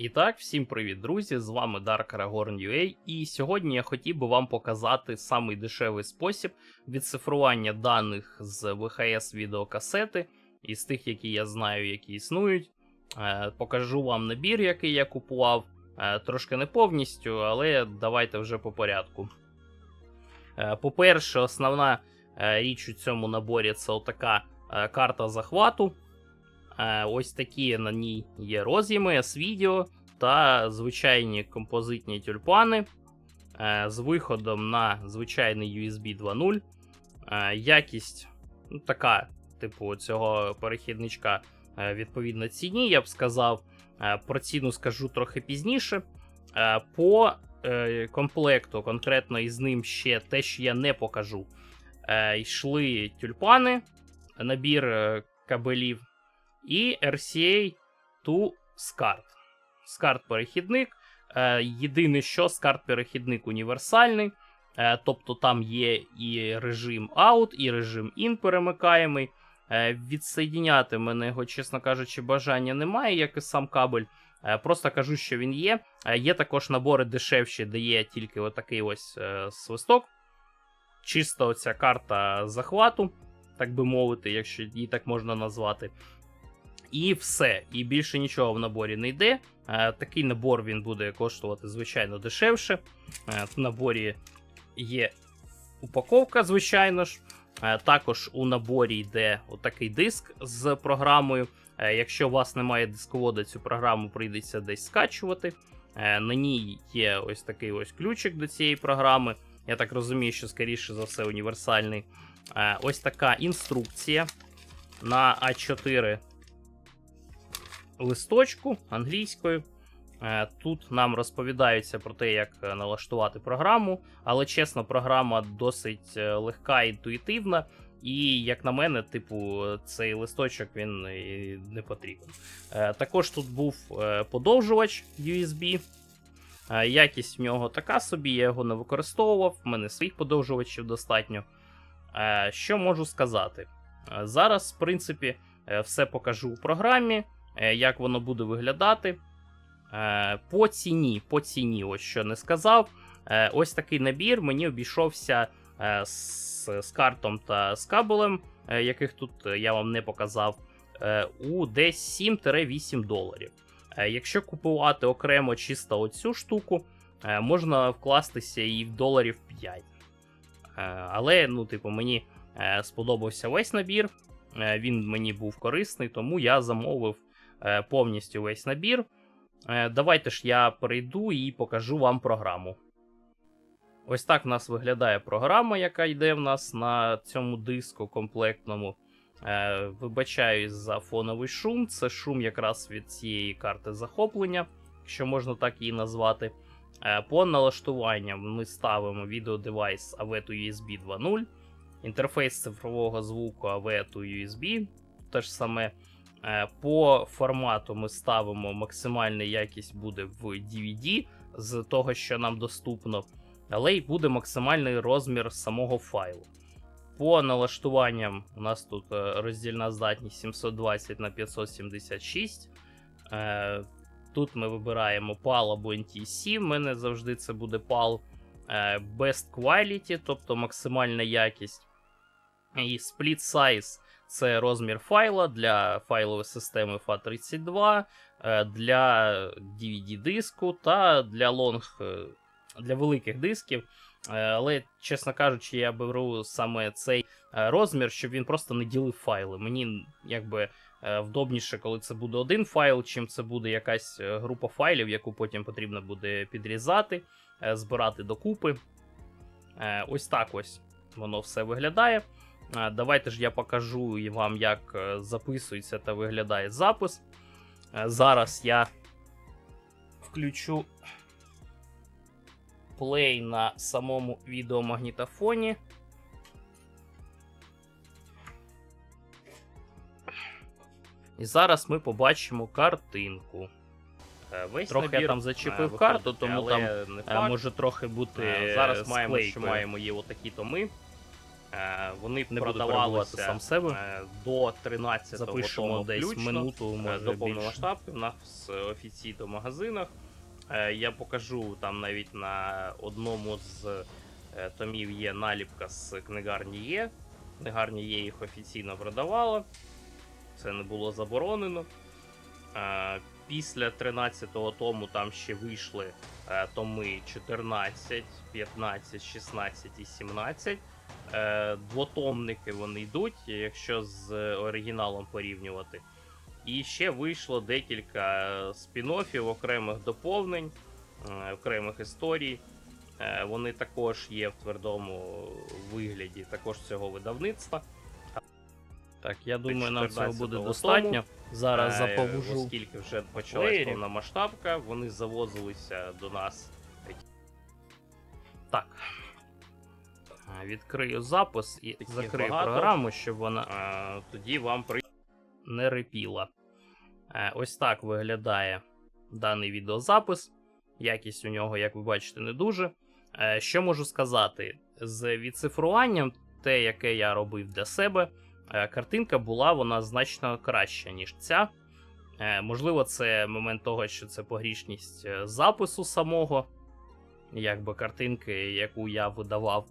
І так, всім привіт, друзі! З вами Dark Aragorn UA, і сьогодні я хотів би вам показати самий дешевий спосіб відцифрування даних з ВХС відеокасети із тих, які я знаю, які існують. Е, покажу вам набір, який я купував. Е, трошки не повністю, але давайте вже по порядку. Е, по-перше, основна річ у цьому наборі це отака карта захвату. Е, Ось такі на ній є роз'єми, S-відео та звичайні композитні тюльпани е, з виходом на звичайний USB 2.0. Е, Якість ну, така, типу, цього перехідничка е, відповідно ціні, я б сказав. Про ціну скажу трохи пізніше. По комплекту, конкретно із ним ще те, що я не покажу. Йшли тюльпани, набір кабелів і RCA to SCART. SCART перехідник. Е, єдине, що SCART перехідник універсальний. Е, тобто там є і режим out, і режим in перемикаємий. Е, відсоєдіняти мене його, чесно кажучи, бажання немає, як і сам кабель. Просто кажу, що він є. Є також набори дешевші, де є тільки отакий ось свисток. Чисто оця карта захвату, так би мовити, якщо її так можна назвати. І все. І більше нічого в наборі не йде. Е, такий набор він буде коштувати, звичайно, дешевше. Е, в наборі є упаковка, звичайно ж. Е, також у наборі йде отакий диск з програмою. Якщо у вас немає дисковода, цю програму прийдеться десь скачувати. На ній є ось такий ось ключик до цієї програми. Я так розумію, що скоріше за все універсальний. Ось така інструкція на А4 листочку англійською. Е, Тут нам розповідається про те, як е, налаштувати програму, але чесно, програма досить е, легка і інтуїтивна. І, як на мене, типу, цей листочок він не потрібен. Також тут був подовжувач USB. Якість в нього така собі, я його не використовував, в мене своїх подовжувачів достатньо. Що можу сказати? Зараз, в принципі, все покажу у програмі, як воно буде виглядати. Е, По ціні, по ціні, ось що не сказав. Е, Ось такий набір мені обійшовся е, з, з картом та з кабелем, е, яких тут е, я вам не показав, е, у десь 7-8 доларів. Е, Якщо купувати окремо чисто оцю штуку, е, можна вкластися і в доларів 5. Е, Але, ну, типу, мені е, сподобався весь набір. Е, Він мені був корисний, тому я замовив е, повністю весь набір. Е, Давайте ж я перейду і покажу вам програму. Ось так в нас виглядає програма, яка йде в нас на цьому диску комплектному. Е, Вибачаюсь за фоновий шум. Це шум якраз від цієї карти захоплення, якщо можна так її назвати. Е, По налаштуванням ми ставимо відеодевайс AV USB 2.0, інтерфейс цифрового звуку AV USB, те ж саме. Е, По формату ми ставимо максимальна якість буде в DVD з того, що нам доступно, але й буде максимальний розмір самого файлу. По налаштуванням у нас тут е, роздільна здатність 720 на 576. Е, Тут ми вибираємо PAL або NTSC. У мене завжди це буде PAL. Best Quality, тобто максимальна якість. І Split Size це розмір файла для файлової системи FAT32, е, для DVD-диску та для лонг, е, для великих дисків. Е, Але, чесно кажучи, я беру саме цей розмір, щоб він просто не ділив файли. Мені якби вдобніше, коли це буде один файл, чим це буде якась група файлів, яку потім потрібно буде підрізати, збирати докупи. Ось так ось воно все виглядає. Е, Давайте ж я покажу вам, як е, записується та виглядає запис. Е, Зараз я включу плей на самому відеомагнітофоні. І зараз ми побачимо картинку. Весь Трохи набір, я там зачепив карту, тому але там не. Може трохи бути зараз маємо, що маємо є отакі томи. Е, Вони Не продавалися сам себе. е, до 13 Запишемо тому десь включно, минуту, е, може до повномасштабки. У нас офіційно в магазинах. Е, Я покажу там навіть на одному з е, томів є наліпка з книгарні Є. Книгарня Є їх офіційно продавала. Це не було заборонено. Е, Після 13-го тому там ще вийшли е, томи 14, 15, 16 і 17. Е, Двотомники вони йдуть, якщо з оригіналом порівнювати. І ще вийшло декілька е, спін-оффів, окремих доповнень, е, окремих історій. Е, Вони також є в твердому вигляді, також цього видавництва. Так, я думаю, нам цього 14-го буде тому. достатньо. Зараз заповужу. Оскільки вже почалась повна масштабка, вони завозилися до нас. Так. Відкрию запис і Таких закрию багато. програму, щоб вона Е, Тоді вам при не рипіла. Е, Ось так виглядає даний відеозапис. Якість у нього, як ви бачите, не дуже. Е, Що можу сказати? З відцифруванням, те, яке я робив для себе, е, картинка була вона значно краща, ніж ця. Е, Можливо, це момент того, що це погрішність е, запису самого, якби картинки, яку я видавав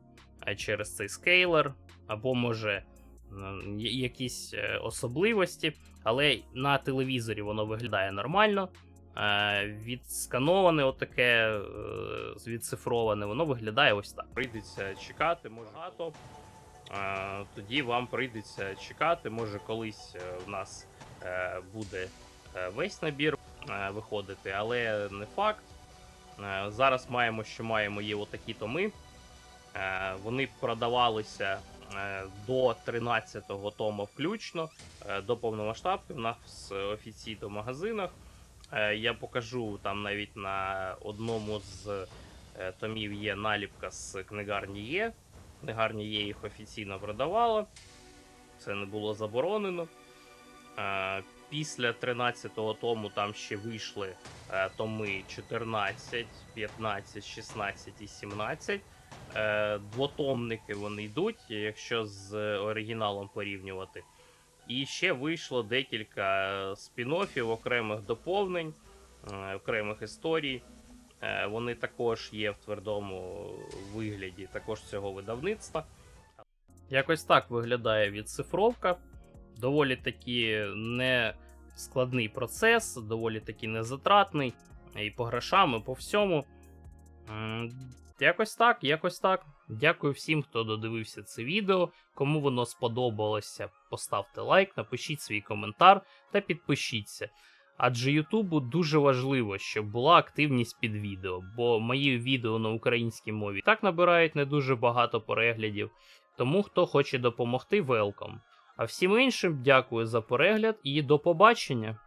через цей скейлер, або може якісь е, особливості, але на телевізорі воно виглядає нормально. Е, Відскановане, отаке, е, відцифроване, воно виглядає ось так. прийдеться чекати, може багато. Тоді вам прийдеться чекати. Може, колись в нас буде весь набір виходити, але не факт. Зараз маємо, що маємо, є отакі томи. Е, Вони продавалися е, до 13-го тому включно, е, до повномасштабки. В нас офіційно в магазинах. Я покажу там навіть на одному з томів є наліпка з книгарні Є. Книгарня Є їх офіційно продавала. Це не було заборонено. Після 13-го тому там ще вийшли томи 14, 15, 16 і 17. Е, Двотомники вони йдуть, якщо з оригіналом порівнювати. І ще вийшло декілька е, спін-оффів, окремих доповнень, е, окремих історій. Е, Вони також є в твердому вигляді, також цього видавництва. Якось так виглядає відцифровка. Доволі таки не складний процес, доволі таки незатратний. І по грошам, і по всьому. Якось так, якось так. Дякую всім, хто додивився це відео. Кому воно сподобалося, поставте лайк, напишіть свій коментар та підпишіться. Адже Ютубу дуже важливо, щоб була активність під відео, бо мої відео на українській мові так набирають не дуже багато переглядів. Тому хто хоче допомогти, велком. А всім іншим дякую за перегляд і до побачення!